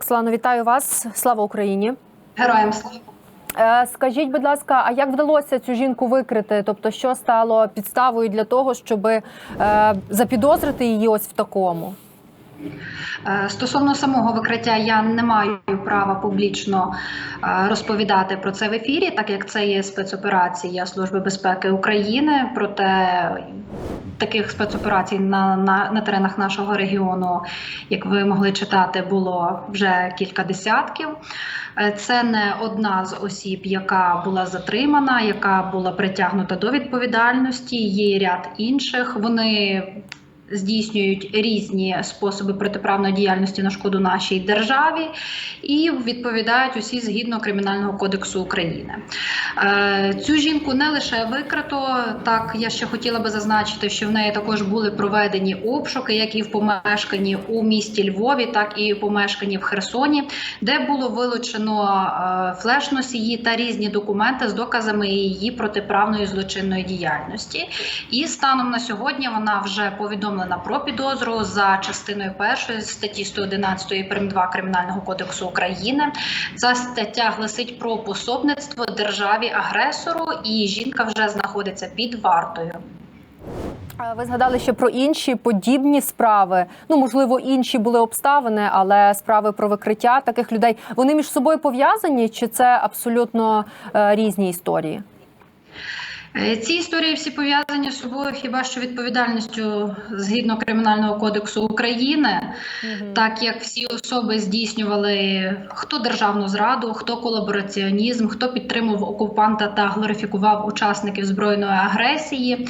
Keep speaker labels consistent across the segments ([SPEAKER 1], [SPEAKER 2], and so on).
[SPEAKER 1] Роксолано, вітаю вас. Слава Україні.
[SPEAKER 2] Героям слава.
[SPEAKER 1] Е, Скажіть, будь ласка, а як вдалося цю жінку викрити? Тобто, що стало підставою для того, щоб е, запідозрити її ось в такому?
[SPEAKER 2] Е, Стосовно самого викриття, я не маю права публічно розповідати про це в ефірі, так як це є спецоперація Служби безпеки України. Проте таких спецоперацій на, на, на теренах нашого регіону, як ви могли читати, було вже кілька десятків. Е, Це не одна з осіб, яка була затримана, яка була притягнута до відповідальності. Є ряд інших. Вони здійснюють різні способи протиправної діяльності на шкоду нашій державі і відповідають усі згідно кримінального кодексу України. Е, Цю жінку не лише викрито. Так я ще хотіла би зазначити, що в неї також були проведені обшуки, як і в помешканні у місті Львові, так і в помешканні в Херсоні, де було вилучено е, флеш-носії та різні документи з доказами її протиправної злочинної діяльності. І станом на сьогодні вона вже повідомлена про підозру за частиною першої статті 111 прим. 2 Кримінального кодексу України. Ця стаття гласить про пособництво державі агресору, і жінка вже знаходиться під вартою.
[SPEAKER 1] Ви згадали ще про інші подібні справи. Ну можливо, інші були обставини, але справи про викриття таких людей вони між собою пов'язані, чи це абсолютно е, різні історії?
[SPEAKER 2] Е, Ці історії всі пов'язані з собою хіба що відповідальністю згідно Кримінального кодексу України, так як всі особи здійснювали хто державну зраду, хто колабораціонізм, хто підтримував окупанта та глорифікував учасників збройної агресії.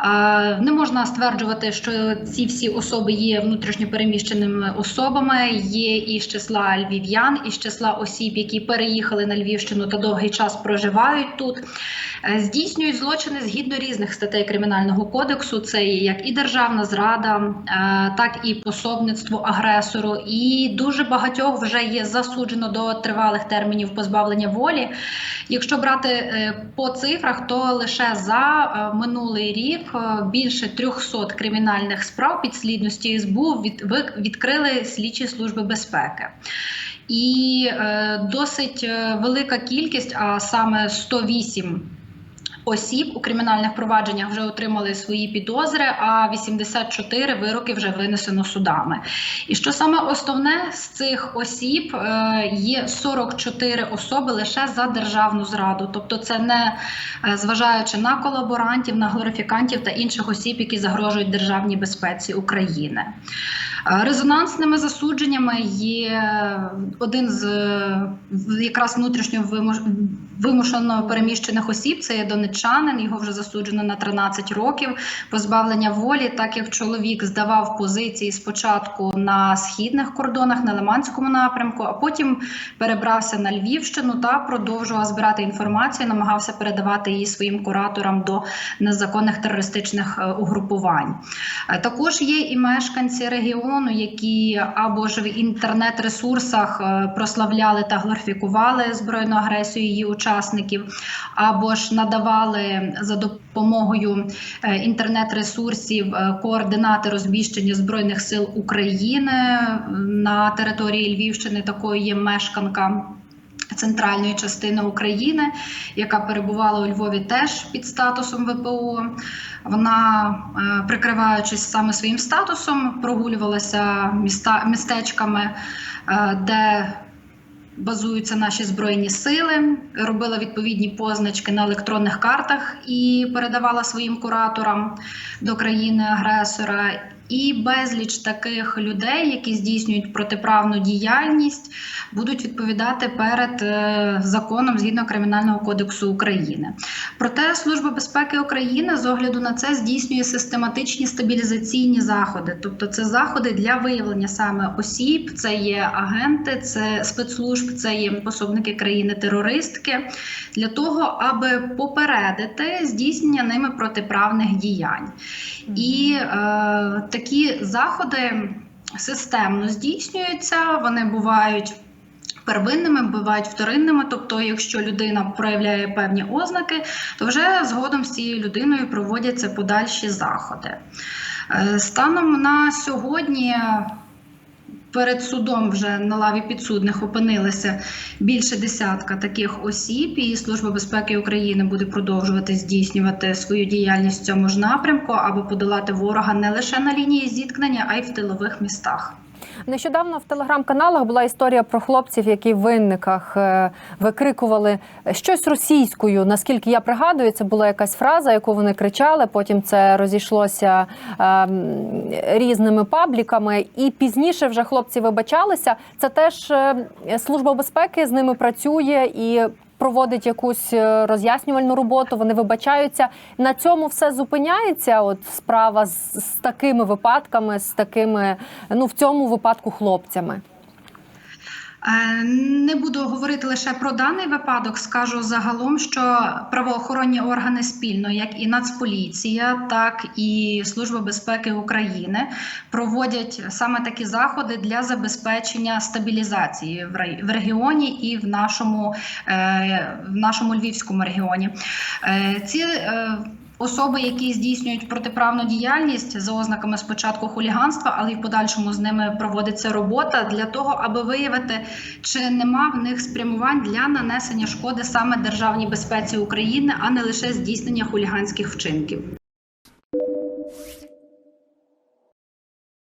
[SPEAKER 2] Е, Не можна стверджувати, що ці всі особи є внутрішньопереміщеними особами. Є і з числа львів'ян, і з числа осіб, які переїхали на Львівщину та довгий час проживають тут. Е, Злочини згідно різних статей кримінального кодексу. Це є як і державна зрада, е, так і пособництво агресору. І дуже багатьох вже є засуджено до тривалих термінів позбавлення волі. Якщо брати е, по цифрах, то лише за е, минулий рік більше 300 кримінальних справ підслідності СБУ відкрили слідчі служби безпеки. І досить велика кількість, а саме 108 осіб у кримінальних провадженнях вже отримали свої підозри, а 84 вироки вже винесено судами. І що саме основне з цих осіб е, є 44 особи лише за державну зраду, тобто це не е, зважаючи на колаборантів, на глорифікантів та інших осіб, які загрожують державній безпеці України. Е, Резонансними засудженнями є один з якраз внутрішньо вимушено переміщених осіб. Це є донеччанин. Його вже засуджено на 13 років позбавлення волі, так як чоловік здавав позиції спочатку на східних кордонах, на Лиманському напрямку, а потім перебрався на Львівщину та продовжував збирати інформацію, намагався передавати її своїм кураторам до незаконних терористичних е, угрупувань. Е, Також є і мешканці регіону, які або ж в інтернет-ресурсах е, прославляли та глорифікували збройну агресію її учасників, або ж надавали за допомогою е, інтернет-ресурсів е, координати розміщення збройних сил України на території Львівщини. Такою є мешканка. Центральної частини України, яка перебувала у Львові теж під статусом ВПО. Вона, е, прикриваючись саме своїм статусом, прогулювалася міста, містечками, е, де базуються наші збройні сили, робила відповідні позначки на електронних картах і передавала своїм кураторам до країни-агресора. І безліч таких людей, які здійснюють протиправну діяльність, будуть відповідати перед е, законом згідно Кримінального кодексу України. Проте Служба безпеки України з огляду на це здійснює систематичні стабілізаційні заходи, тобто це заходи для виявлення саме осіб, це є агенти, це спецслужб, це є пособники країни-терористки, для того, аби попередити здійснення ними протиправних діянь. І е, такі заходи системно здійснюються, вони бувають. Первинними бувають вторинними, тобто, якщо людина проявляє певні ознаки, то вже згодом з цією людиною проводяться подальші заходи. Е, Станом на сьогодні перед судом вже на лаві підсудних опинилися більше десятка таких осіб, і Служба безпеки України буде продовжувати здійснювати свою діяльність в цьому ж напрямку, аби подолати ворога не лише на лінії зіткнення, а й в тилових містах.
[SPEAKER 1] Нещодавно в телеграм-каналах була історія про хлопців, які в винниках е, викрикували щось російською. Наскільки я пригадую, це була якась фраза, яку вони кричали. Потім це розійшлося е, різними пабліками. І пізніше вже хлопці вибачалися. Це теж е, служба безпеки з ними працює і. Проводить якусь е, роз'яснювальну роботу, вони вибачаються. На цьому все зупиняється. От справа з, з такими випадками, з такими, ну в цьому випадку хлопцями.
[SPEAKER 2] Е, Не буду говорити лише про даний випадок. Скажу загалом, що правоохоронні органи спільно, як і Нацполіція, так і Служба безпеки України, проводять саме такі заходи для забезпечення стабілізації в регіоні і в нашому, е, в нашому львівському регіоні. Е, Ці Особи, які здійснюють протиправну діяльність за ознаками спочатку хуліганства, але й в подальшому з ними проводиться робота для того, аби виявити, чи нема в них спрямувань для нанесення шкоди саме державній безпеці України, а не лише здійснення хуліганських вчинків.